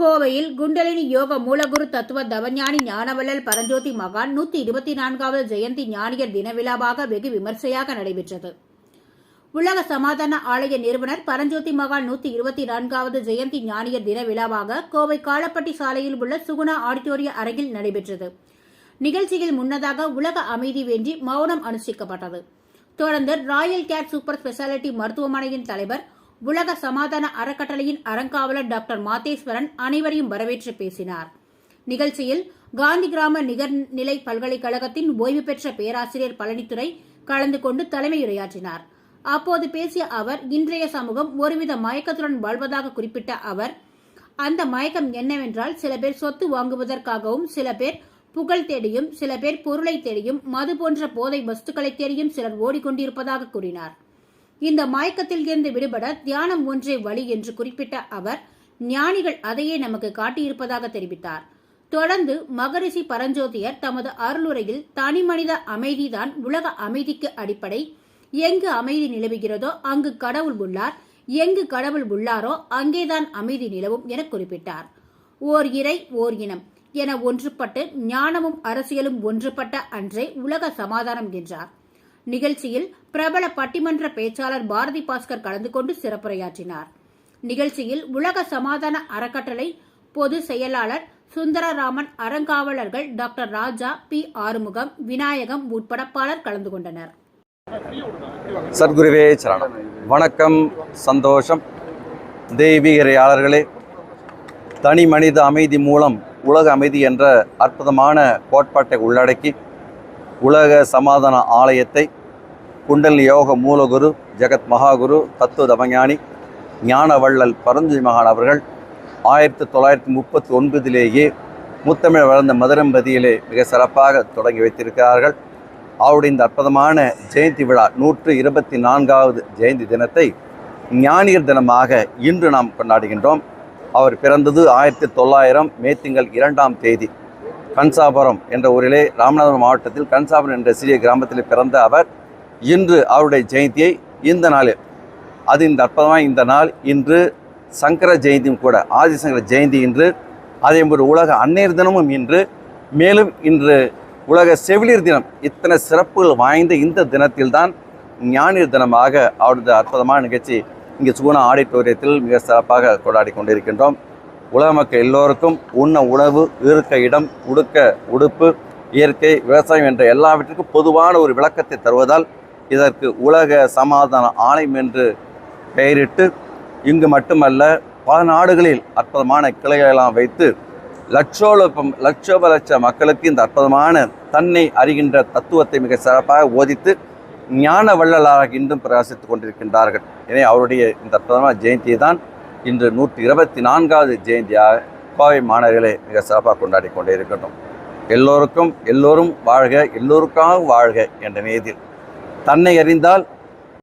கோவையில் குண்டலினி யோக மூலகுரு தத்துவ தவஞானி ஞானவள்ளல் பரஞ்சோதி மகான் நூத்தி இருபத்தி நான்காவது ஜெயந்தி ஞானியர் தின விழாவாக வெகு விமர்சையாக நடைபெற்றது. உலக சமாதான ஆலய நிறுவனர் பரஞ்சோதி மகான் நூத்தி இருபத்தி நான்காவது ஜெயந்தி ஞானியர் தின விழாவாக கோவை காலப்பட்டி சாலையில் உள்ள சுகுணா ஆடிட்டோரிய அரங்கில் நடைபெற்றது. நிகழ்ச்சியில் முன்னதாக உலக அமைதி வேண்டி மௌனம் அனுஷ்டிக்கப்பட்டது. தொடர்ந்து ராயல் கேர் சூப்பர் ஸ்பெஷாலிட்டி மருத்துவமனையின் தலைவர் உலக சமாதான அறக்கட்டளையின் அறங்காவலர் டாக்டர் மாதேஸ்வரன் அனைவரையும் வரவேற்று பேசினார். நிகழ்ச்சியில் காந்தி கிராம நிகர்நிலை பல்கலைக்கழகத்தின் ஓய்வு பெற்ற பேராசிரியர் பழனித்துறை கலந்து கொண்டு தலைமையுரையாற்றினார். அப்போது பேசிய அவர் இன்றைய சமூகம் ஒருவித மயக்கத்துடன் வாழ்வதாக குறிப்பிட்ட அவர் அந்த மயக்கம் என்னவென்றால் சில பேர் சொத்து வாங்குவதற்காகவும் சில பேர் புகழ் தேடியும் சில பேர் பொருளை தேடியும் மது போன்ற போதை வஸ்துக்களை தேடியும் சிலர் ஓடிக்கொண்டிருப்பதாக கூறினார். இந்த மயக்கத்தில் இருந்து விடுபட தியானம் ஒன்றே வழி என்று குறிப்பிட்ட அவர் ஞானிகள் அதையே நமக்கு காட்டியிருப்பதாக தெரிவித்தார். தொடர்ந்து மகரிஷி பரஞ்சோதியர் தமது அருளுரையில் தனிமனித அமைதிதான் உலக அமைதிக்கு அடிப்படை. எங்கு அமைதி நிலவுகிறதோ அங்கு கடவுள் உள்ளார். எங்கு கடவுள் உள்ளாரோ அங்கேதான் அமைதி நிலவும் என குறிப்பிட்டார். ஓர் இறை ஓர் இனம் என ஒன்றுபட்டு ஞானமும் அரசியலும் ஒன்றுபட்ட அன்றே உலக சமாதானம் என்றார். நிகழ்ச்சியில் பிரபல பட்டிமன்ற பேச்சாளர் பாரதி பாஸ்கர் கலந்து கொண்டு சிறப்புரையாற்றினார். நிகழ்ச்சியில் உலக சமாதான அறக்கட்டளை பொது செயலாளர் சுந்தரராமன் அறங்காவலர்கள் டாக்டர் ராஜா பி. ஆறுமுகம் விநாயகம் உட்பட பலர் கலந்து கொண்டனர். சத்குருவே சரணம். வணக்கம் சந்தோஷம். தெய்வீகரையாளர்களே தனி மனித அமைதி மூலம் உலக அமைதி என்ற அற்புதமான கோட்பாட்டை உள்ளடக்கி உலக சமாதான ஆலயத்தை குண்டல் யோக மூலகுரு ஜெகத் மகாகுரு தத்துவ தமஞானி ஞானவள்ளல் பரஞ்சு மகான் அவர்கள் ஆயிரத்தி தொள்ளாயிரத்தி முப்பத்தி ஒன்பதிலேயே முத்தமிழ் வளர்ந்த மதுரம்பதியிலே மிக சிறப்பாக தொடங்கி வைத்திருக்கிறார்கள். அவருடைய இந்த அற்புதமான ஜெயந்தி விழா நூற்று இருபத்தி நான்காவது ஜெயந்தி தினத்தை ஞானியர் தினமாக இன்று நாம் கொண்டாடுகின்றோம். அவர் பிறந்தது ஆயிரத்தி தொள்ளாயிரம் மே திங்கள் இரண்டாம் தேதி. கன்சாபுரம் என்ற ஊரிலே ராமநாதபுரம் மாவட்டத்தில் கன்சாபுரம் என்ற சிறிய கிராமத்தில் பிறந்த அவர் இன்று அவருடைய ஜெயந்தியை இந்த நாளில் அது இந்த அற்புதமாக இந்த நாள் இன்று சங்கர ஜெயந்தியும் கூட ஆதிசங்கர ஜெயந்தி இன்று அதே போன்று உலக அன்னையர் தினமும் இன்று மேலும் இன்று உலக செவிலியர் தினம் இத்தனை சிறப்புகள் வாய்ந்த இந்த தினத்தில்தான் ஞானியர் தினமாக அவரது அற்புதமான நிகழ்ச்சி இங்கே சுகுணா ஆடிட்டோரியத்தில் மிக சிறப்பாக கொண்டாடி கொண்டிருக்கின்றோம். உலக மக்கள் எல்லோருக்கும் உண்ண உணவு இருக்க இடம் உடுக்க உடுப்பு இயற்கை விவசாயம் என்ற எல்லாவற்றிற்கும் பொதுவான ஒரு விளக்கத்தை தருவதால் இதற்கு உலக சமாதான ஆணையம் என்று பெயரிட்டு இங்கு மட்டுமல்ல பல நாடுகளில் அற்புதமான கிளைகளெல்லாம் வைத்து லட்சோலபம் லட்சோப லட்ச மக்களுக்கு இந்த அற்புதமான தன்னை அறிகின்ற தத்துவத்தை மிக சிறப்பாக ஓதித்து ஞான வள்ளலாக இன்றும் பிரகாசித்துக் கொண்டிருக்கின்றார்கள். எனவே அவருடைய இந்த அற்புதமான ஜெயந்தியை தான் இன்று நூற்றி இருபத்தி நான்காவது ஜெயந்தியாக கோவை மாணவர்களை மிக சிறப்பாக கொண்டாடி கொண்டே இருக்கட்டும். எல்லோருக்கும் எல்லோரும் வாழ்க எல்லோருக்காக வாழ்க என்ற நேதில் தன்னை அறிந்தால்